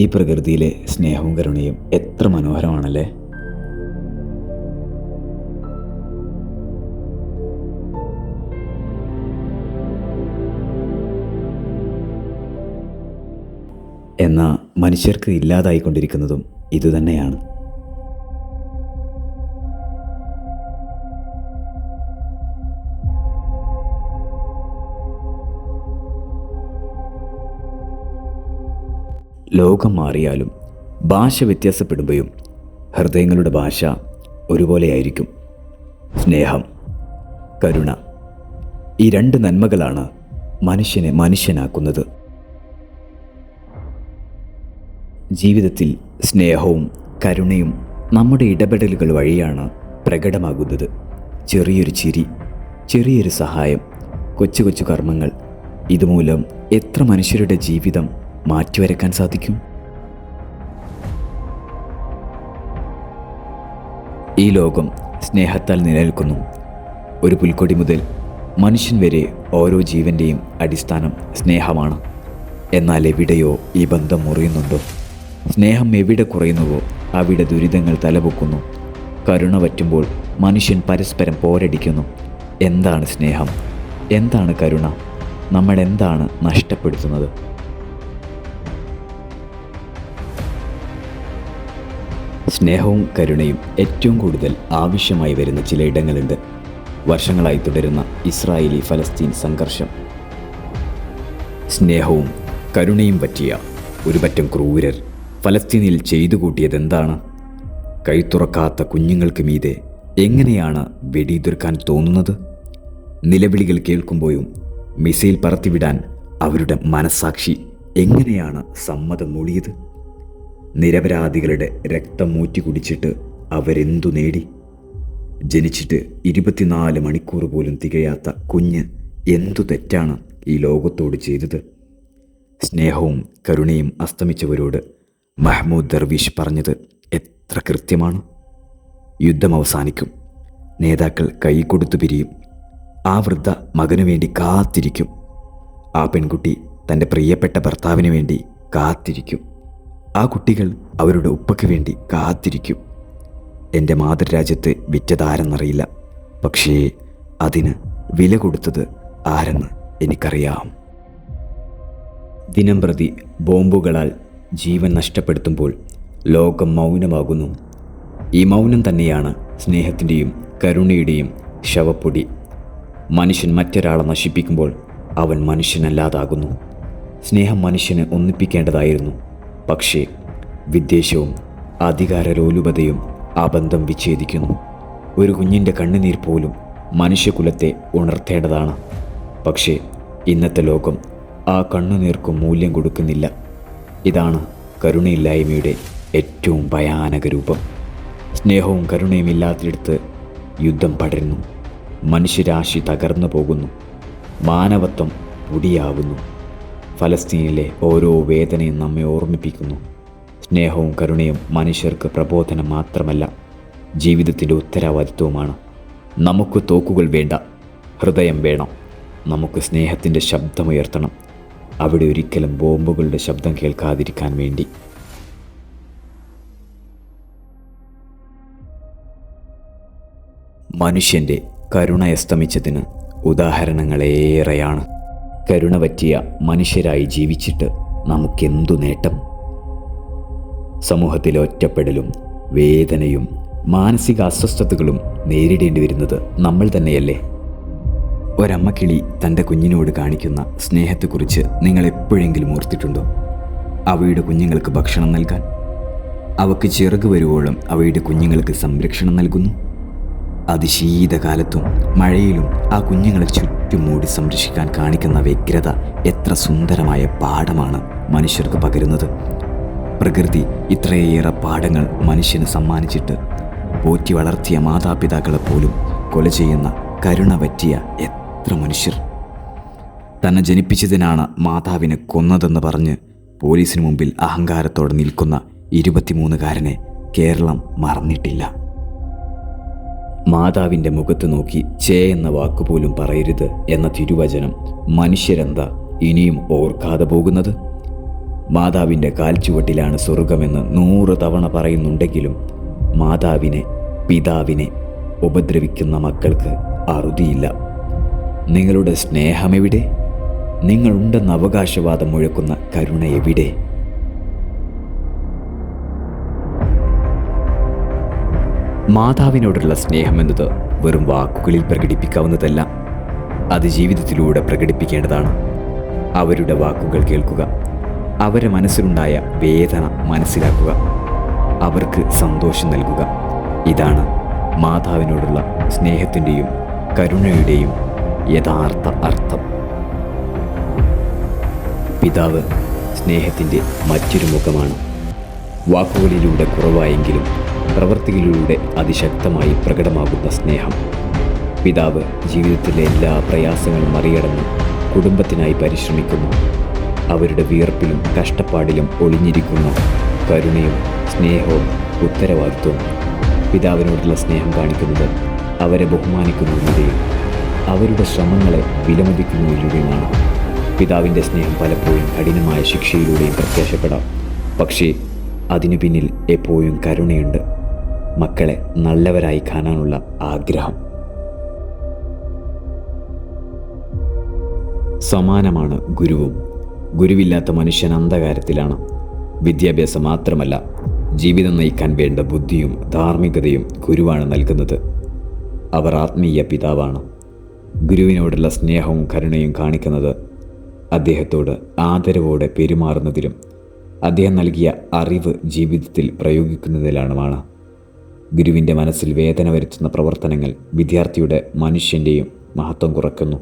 ഈ പ്രകൃതിയിലെ സ്നേഹവും കരുണയും എത്ര മനോഹരമാണല്ലേ? എന്നാൽ മനുഷ്യർക്ക് ഇല്ലാതായിക്കൊണ്ടിരിക്കുന്നതും ഇതുതന്നെയാണ്. ലോകം മാറിയാലും ഭാഷ വ്യത്യാസപ്പെടുമ്പോഴും ഹൃദയങ്ങളുടെ ഭാഷ ഒരുപോലെയായിരിക്കും. സ്നേഹം കരുണ ഈ രണ്ട് നന്മകളാണ് മനുഷ്യനെ മനുഷ്യനാക്കുന്നത്. ജീവിതത്തിൽ സ്നേഹവും കരുണയും നമ്മുടെ ഇടപെടലുകൾ വഴിയാണ് പ്രകടമാകുന്നത്. ചെറിയൊരു ചിരി ചെറിയൊരു സഹായം കൊച്ചു കൊച്ചു കർമ്മങ്ങൾ ഇതുമൂലം എത്ര മനുഷ്യരുടെ ജീവിതം മാറ്റിവരക്കാൻ സാധിക്കും. ഈ ലോകം സ്നേഹത്താൽ നിലനിൽക്കുന്നു. ഒരു പുൽക്കൊടി മുതൽ മനുഷ്യൻ വരെ ഓരോ ജീവന്റെയും അടിസ്ഥാനം സ്നേഹമാണ്. എന്നാൽ എവിടെയോ ഈ ബന്ധം മുറിയുന്നുണ്ടോ? സ്നേഹം എവിടെ കുറയുന്നുവോ അവിടെ ദുരിതങ്ങൾ തലപൊക്കുന്നു. കരുണ പറ്റുമ്പോൾ മനുഷ്യൻ പരസ്പരം പോരടിക്കുന്നു. എന്താണ് സ്നേഹം? എന്താണ് കരുണ? നമ്മൾ എന്താണ് നഷ്ടപ്പെടുത്തുന്നത്? സ്നേഹവും കരുണയും ഏറ്റവും കൂടുതൽ ആവശ്യമായി വരുന്ന ചിലയിടങ്ങളുണ്ട്. വർഷങ്ങളായി തുടരുന്ന ഇസ്രായേലി ഫലസ്തീൻ സംഘർഷം. സ്നേഹവും കരുണയും പറ്റിയ ഒരു പറ്റം ക്രൂരർ ഫലസ്തീനിൽ ചെയ്തു കൂട്ടിയതെന്താണ് കൈത്തുറക്കാത്ത കുഞ്ഞുങ്ങൾക്ക് മീതെ എങ്ങനെയാണ് വെടിയുതിർക്കാൻ തോന്നുന്നത്? നിലവിളികൾ കേൾക്കുമ്പോഴും മിസൈൽ പറത്തിവിടാൻ അവരുടെ മനസാക്ഷി എങ്ങനെയാണ് സമ്മതം മൂളിയത് നിരപരാധികളുടെ രക്തം മൂറ്റി കുടിച്ചിട്ട് അവരെന്തു നേടി? ജനിച്ചിട്ട് ഇരുപത്തിനാല് മണിക്കൂർ പോലും തികയാത്ത കുഞ്ഞ് എന്തു തെറ്റാണ് ഈ ലോകത്തോട് ചെയ്തത്? സ്നേഹവും കരുണയും അസ്തമിച്ചവരോട് മഹ്മൂദ് ദർവീഷ് പറഞ്ഞത് എത്ര കൃത്യമാണ്? യുദ്ധം അവസാനിക്കും. നേതാക്കൾ കൈകൊടുത്തു പിരിയും. ആ വൃദ്ധ മകനു വേണ്ടി കാത്തിരിക്കും. ആ പെൺകുട്ടി തന്റെ പ്രിയപ്പെട്ട ഭർത്താവിന് വേണ്ടി കാത്തിരിക്കും. ആ കുട്ടികൾ അവരുടെ ഉപ്പയ്ക്ക് വേണ്ടി കാത്തിരിക്കും. എന്റെ മാതൃരാജ്യത്ത് വിറ്റതാരെന്നറിയില്ല. പക്ഷേ അതിന് വില കൊടുത്തത് ആരെന്ന് എനിക്കറിയാം. ദിനം പ്രതി ബോംബുകളാൽ ജീവൻ നഷ്ടപ്പെടുത്തുമ്പോൾ ലോകം മൗനമാകുന്നു. ഈ മൗനം തന്നെയാണ് സ്നേഹത്തിന്റെയും കരുണയുടെയും ശവപ്പൊടി. മനുഷ്യൻ മറ്റൊരാളെ നശിപ്പിക്കുമ്പോൾ അവൻ മനുഷ്യനല്ലാതാകുന്നു. സ്നേഹം മനുഷ്യനെ ഒന്നിപ്പിക്കേണ്ടതായിരുന്നു. പക്ഷേ വിദ്വേഷവും അധികാരലോലുപതയും ആ ബന്ധം വിച്ഛേദിക്കുന്നു. ഒരു കുഞ്ഞിന്റെ കണ്ണുനീർ പോലും മനുഷ്യകുലത്തെ ഉണർത്തേണ്ടതാണ്. പക്ഷേ ഇന്നത്തെ ലോകം ആ കണ്ണുനീർക്കും മൂല്യം കൊടുക്കുന്നില്ല. ഇതാണ് കരുണയില്ലായ്മയുടെ ഏറ്റവും ഭയാനക രൂപം. സ്നേഹവും കരുണയും ഇല്ലാത്തിടത്ത് യുദ്ധം പടരുന്നു. മനുഷ്യരാശി തകർന്നു പോകുന്നു. മാനവത്വം പൊടിയാവുന്നു. ഫലസ്തീനിലെ ഓരോ വേദനയും നമ്മെ ഓർമ്മിപ്പിക്കുന്നു. സ്നേഹവും കരുണയും മനുഷ്യർക്ക് പ്രബോധനം മാത്രമല്ല ജീവിതത്തിന്റെ ഉത്തരവാദിത്വവുമാണ്. നമുക്ക് തോക്കുകൾ വേണ്ട ഹൃദയം വേണം. നമുക്ക് സ്നേഹത്തിന്റെ ശബ്ദമുയർത്തണം. അവിടെ ഒരിക്കലും ബോംബുകളുടെ ശബ്ദം കേൾക്കാതിരിക്കാൻ വേണ്ടി. മനുഷ്യന്റെ കരുണ എസ്തമിച്ചതിന് ഉദാഹരണങ്ങളേറെയാണ്. കരുണ പറ്റിയ മനുഷ്യരായി ജീവിച്ചിട്ട് നമുക്കെന്തു നേട്ടം? സമൂഹത്തിലെ ഒറ്റപ്പെടലും വേദനയും മാനസിക അസ്വസ്ഥതകളും നേരിടേണ്ടി വരുന്നത് നമ്മൾ തന്നെയല്ലേ? ഒരമ്മക്കിളി തന്റെ കുഞ്ഞിനോട് കാണിക്കുന്ന സ്നേഹത്തെക്കുറിച്ച് നിങ്ങൾ എപ്പോഴെങ്കിലും ഓർത്തിട്ടുണ്ടോ? അവയുടെ കുഞ്ഞുങ്ങൾക്ക് ഭക്ഷണം നൽകാൻ? അവക്ക് ചിറക് വരുവോളം അവയുടെ കുഞ്ഞുങ്ങൾക്ക് സംരക്ഷണം നൽകുന്നു? അതിശീതകാലത്തും മഴയിലും ആ കുഞ്ഞുങ്ങളെ ചുറ്റും മൂടി സംരക്ഷിക്കാൻ കാണിക്കുന്ന വ്യഗ്രത എത്ര സുന്ദരമായ പാഠമാണ് മനുഷ്യർക്ക് പകരുന്നത്. പ്രകൃതി ഇത്രയേറെ പാഠങ്ങൾ മനുഷ്യന് സമ്മാനിച്ചിട്ട് പോറ്റി വളർത്തിയ മാതാപിതാക്കളെ പോലും കൊല ചെയ്യുന്ന കരുണ പറ്റിയ എത്ര മനുഷ്യർ. തന്നെ ജനിപ്പിച്ചതിനാണ് മാതാവിനെ കൊന്നതെന്ന് പറഞ്ഞ് പോലീസിന് മുമ്പിൽ അഹങ്കാരത്തോടെ നിൽക്കുന്ന ഇരുപത്തിമൂന്നുകാരനെ കേരളം മറന്നിട്ടില്ല. മാതാവിന്റെ മുഖത്ത് നോക്കി ചേ എന്ന വാക്കുപോലും പറയരുത് എന്ന തിരുവചനം മനുഷ്യരെന്താ ഇനിയും ഓർക്കാതെ പോകുന്നത്? മാതാവിന്റെ കാൽച്ചുവട്ടിലാണ് സ്വർഗമെന്ന് നൂറ് തവണ പറയുന്നുണ്ടെങ്കിലും മാതാവിനെ പിതാവിനെ ഉപദ്രവിക്കുന്ന മക്കൾക്ക് അറുതിയില്ല. നിങ്ങളുടെ സ്നേഹമെവിടെ? നിങ്ങളുണ്ടെന്ന അവകാശവാദം മുഴക്കുന്ന കരുണ എവിടെ മാതാവിനോടുള്ള സ്നേഹമെന്നത് വെറും വാക്കുകളിൽ പ്രകടിപ്പിക്കാവുന്നതല്ല. അത് ജീവിതത്തിലൂടെ പ്രകടിപ്പിക്കേണ്ടതാണ്. അവരുടെ വാക്കുകൾ കേൾക്കുക. അവരെ മനസ്സിലുണ്ടായ വേദന മനസ്സിലാക്കുക. അവർക്ക് സന്തോഷം നൽകുക. ഇതാണ് മാതാവിനോടുള്ള സ്നേഹത്തിന്റെയും കരുണയുടെയും യഥാർത്ഥ അർത്ഥം. പിതാവ് സ്നേഹത്തിന്റെ മറ്റൊരു മുഖമാണ്. വാക്കുകളിലൂടെ കുറവായെങ്കിലും പ്രവൃത്തികളിലൂടെ അതിശക്തമായി പ്രകടമാകുന്ന സ്നേഹം. പിതാവ് ജീവിതത്തിലെ എല്ലാ പ്രയാസങ്ങളും മറികടന്ന് കുടുംബത്തിനായി പരിശ്രമിക്കുന്നു. അവരുടെ വിയർപ്പിലും കഷ്ടപ്പാടിലും ഒളിഞ്ഞിരിക്കുന്ന കരുണയും സ്നേഹവും ഉത്തരവാദിത്വവും പിതാവിനോടുള്ള സ്നേഹം കാണിക്കുന്നത് അവരെ ബഹുമാനിക്കുന്നതിലൂടെയും അവരുടെ ശ്രമങ്ങളെ വിലമതിക്കുന്നതിലൂടെയുമാണ്. പിതാവിന്റെ സ്നേഹം പലപ്പോഴും കഠിനമായ ശിക്ഷയിലൂടെയും പ്രത്യാശപ്പെടാം പക്ഷേ അതിനു പിന്നിൽ എപ്പോഴും കരുണയുണ്ട്. മക്കളെ നല്ലവരായി കാണാനുള്ള ആഗ്രഹം. സമാനമാണ് ഗുരുവും. ഗുരുവില്ലാത്ത മനുഷ്യൻ അന്ധകാരത്തിലാണ്. വിദ്യാഭ്യാസം മാത്രമല്ല ജീവിതം നയിക്കാൻ വേണ്ട ബുദ്ധിയും ധാർമ്മികതയും ഗുരുവാണ് നൽകുന്നത്. അവർ ആത്മീയ പിതാവാണ്. ഗുരുവിനോടുള്ള സ്നേഹവും കരുണയും കാണിക്കുന്നത് അദ്ദേഹത്തോട് ആദരവോടെ പെരുമാറുന്നതിലും അദ്ദേഹം നൽകിയ അറിവ് ജീവിതത്തിൽ പ്രയോഗിക്കുന്നതിലാണുമാണ് ഗുരുവിന്റെ മനസ്സിൽ വേദന വരുത്തുന്ന പ്രവർത്തനങ്ങൾ വിദ്യാർത്ഥിയുടെ മനുഷ്യന്റെയും മഹത്വം കുറക്കുന്നു.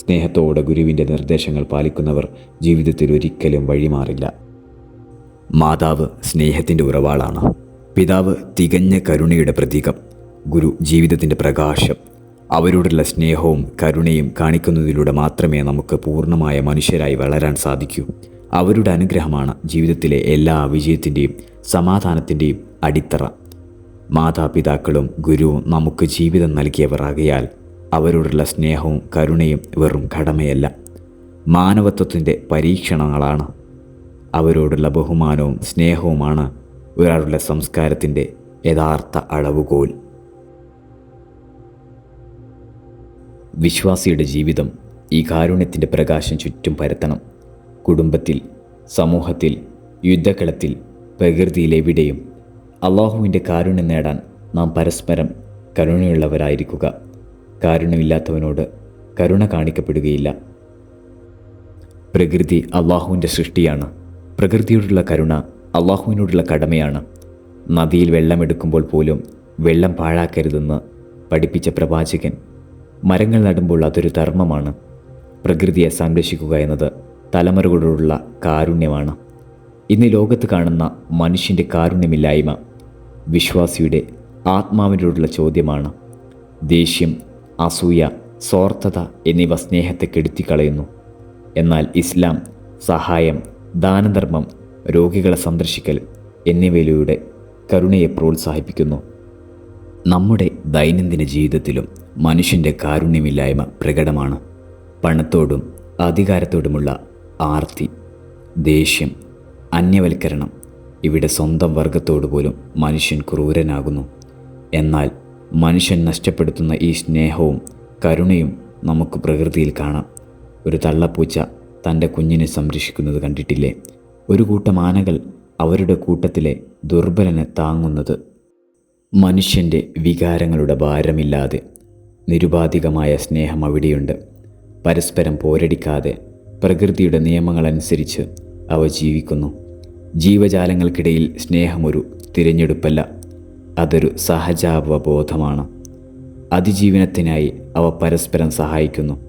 സ്നേഹത്തോടെ ഗുരുവിന്റെ നിർദ്ദേശങ്ങൾ പാലിക്കുന്നവർ ജീവിതത്തിൽ ഒരിക്കലും വഴിമാറില്ല. മാതാവ് സ്നേഹത്തിന്റെ ഉറവാളാണ്. പിതാവ് തികഞ്ഞ കരുണയുടെ പ്രതീകം. ഗുരു ജീവിതത്തിന്റെ പ്രകാശം. അവരോടുള്ള സ്നേഹവും കരുണയും കാണിക്കുന്നതിലൂടെ മാത്രമേ നമുക്ക് പൂർണമായ മനുഷ്യരായി വളരാൻ സാധിക്കൂ. അവരുടെ അനുഗ്രഹമാണ് ജീവിതത്തിലെ എല്ലാ വിജയത്തിന്റെയും സമാധാനത്തിന്റെയും അടിത്തറ. മാതാപിതാക്കളും ഗുരുവും നമുക്ക് ജീവിതം നൽകിയവർ ആകയാൽ അവരോടുള്ള സ്നേഹവും കരുണയും വെറും കടമയല്ല. മാനവത്വത്തിന്റെ പരീക്ഷണങ്ങളാണ്. അവരോടുള്ള ബഹുമാനവും സ്നേഹവുമാണ് ഒരാളുടെ സംസ്കാരത്തിന്റെ യഥാർത്ഥ അളവുകോൽ. വിശ്വാസിയുടെ ജീവിതം ഈ കാരുണ്യത്തിന്റെ പ്രകാശം ചുറ്റും പരത്തണം. കുടുംബത്തിൽ സമൂഹത്തിൽ യുദ്ധക്കളത്തിൽ പ്രകൃതിയിലെവിടെയും അള്ളാഹുവിന്റെ കാരുണ്യം നേടാൻ നാം പരസ്പരം കരുണയുള്ളവരായിരിക്കുക. കാരുണ്യമില്ലാത്തവനോട് കരുണ കാണിക്കപ്പെടുകയില്ല. പ്രകൃതി അള്ളാഹുവിന്റെ സൃഷ്ടിയാണ്. പ്രകൃതിയോടുള്ള കരുണ അള്ളാഹുവിനോടുള്ള കടമയാണ്. നദിയിൽ വെള്ളമെടുക്കുമ്പോൾ പോലും വെള്ളം പാഴാക്കരുതെന്ന് പഠിപ്പിച്ച പ്രവാചകൻ മരങ്ങൾ നടുമ്പോൾ അതൊരു ധർമ്മമാണ്. പ്രകൃതിയെ സംരക്ഷിക്കുക എന്നത് തലമുറകളോടുള്ള കാരുണ്യമാണ്. ഇന്ന് ലോകത്ത് കാണുന്ന മനുഷ്യന്റെ കാരുണ്യമില്ലായ്മ വിശ്വാസിയുടെ ആത്മാവിനോടുള്ള ചോദ്യമാണ്. ദേഷ്യം അസൂയ സ്വാർത്ഥത എന്നിവ സ്നേഹത്തെ കെടുത്തിക്കളയുന്നു. എന്നാൽ ഇസ്ലാം സഹായം ദാനധർമ്മം രോഗികളെ സന്ദർശിക്കൽ എന്നിവയിലൂടെ കരുണയെ പ്രോത്സാഹിപ്പിക്കുന്നു. നമ്മുടെ ദൈനംദിന ജീവിതത്തിലും മനുഷ്യന്റെ കാരുണ്യമില്ലായ്മ പ്രകടമാണ്. പണത്തോടും അധികാരത്തോടുമുള്ള ആർത്തി ദേഷ്യം അന്യവൽക്കരണം ഇവിടെ സ്വന്തം വർഗത്തോട് പോലും മനുഷ്യൻ ക്രൂരനാകുന്നു. എന്നാൽ മനുഷ്യൻ നഷ്ടപ്പെടുത്തുന്ന ഈ സ്നേഹവും കരുണയും നമുക്ക് പ്രകൃതിയിൽ കാണാം. ഒരു തള്ളപ്പൂച്ച തന്റെ കുഞ്ഞിനെ സംരക്ഷിക്കുന്നത് കണ്ടിട്ടില്ലേ? ഒരു കൂട്ടം ആനകൾ അവരുടെ കൂട്ടത്തിലെ ദുർബലനെ താങ്ങുന്നത്. മനുഷ്യന്റെ വികാരങ്ങളുടെ ഭാരമില്ലാതെ നിരുപാധികമായ സ്നേഹം അവിടെയുണ്ട്. പരസ്പരം പോരടിക്കാതെ പ്രകൃതിയുടെ നിയമങ്ങളനുസരിച്ച് അവ ജീവിക്കുന്നു. ജീവജാലങ്ങൾക്കിടയിൽ സ്നേഹമൊരു തിരഞ്ഞെടുപ്പല്ല. അതൊരു സഹജാവബോധമാണ് അതിജീവനത്തിനായി അവ പരസ്പരം സഹായിക്കുന്നു.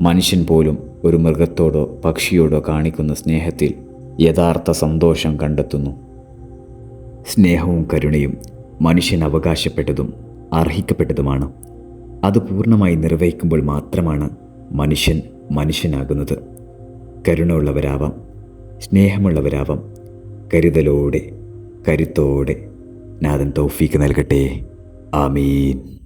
മനുഷ്യൻ പോലും ഒരു മൃഗത്തോടോ പക്ഷിയോടോ കാണിക്കുന്ന സ്നേഹത്തിൽ യഥാർത്ഥ സന്തോഷം കണ്ടെത്തുന്നു. സ്നേഹവും കരുണയും മനുഷ്യൻ അവകാശപ്പെട്ടതും അർഹിക്കപ്പെട്ടതുമാണ്. അത് പൂർണമായി നിർവഹിക്കുമ്പോൾ മാത്രമാണ് മനുഷ്യൻ മനുഷ്യനാകുന്നത്. കരുണ ഉള്ളവരാവാം സ്നേഹമുള്ളവരാവാം കരുതലോടെ കരുത്തോടെ നാഥൻ തൗഫീക്ക് നൽകട്ടെ. ആമീൻ.